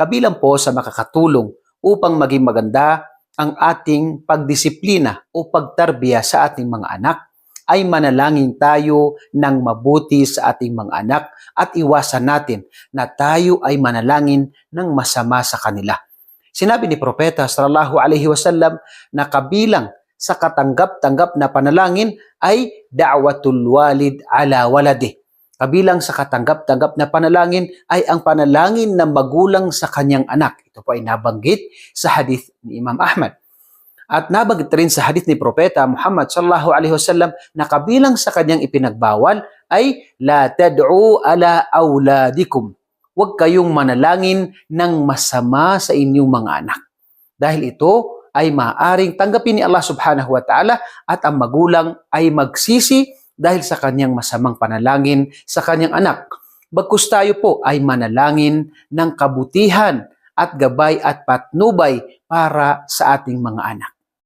kabilang po sa makakatulong upang maging maganda ang ating pagdisiplina o pagtarbiya sa ating mga anak ay manalangin tayo ng mabuti sa ating mga anak at iwasan natin na tayo ay manalangin ng masama sa kanila. Sinabi ni Propeta sallallahu alaihi wasallam na kabilang sa katanggap-tanggap na panalangin ay da'watul walid ala waladi. Kabilang sa katanggap-tanggap na panalangin ay ang panalangin ng magulang sa kanyang anak. Ito po ay nabanggit sa hadith ni Imam Ahmad. At nabanggit rin sa hadith ni Propeta Muhammad sallallahu alaihi wasallam na kabilang sa kanyang ipinagbawal ay la tad'u ala auladikum. Huwag kayong manalangin ng masama sa inyong mga anak. Dahil ito ay maaaring tanggapin ni Allah subhanahu wa ta'ala at ang magulang ay magsisi dahil sa kanyang masamang panalangin sa kanyang anak. Bagkus tayo po ay manalangin ng kabutihan at gabay at patnubay para sa ating mga anak.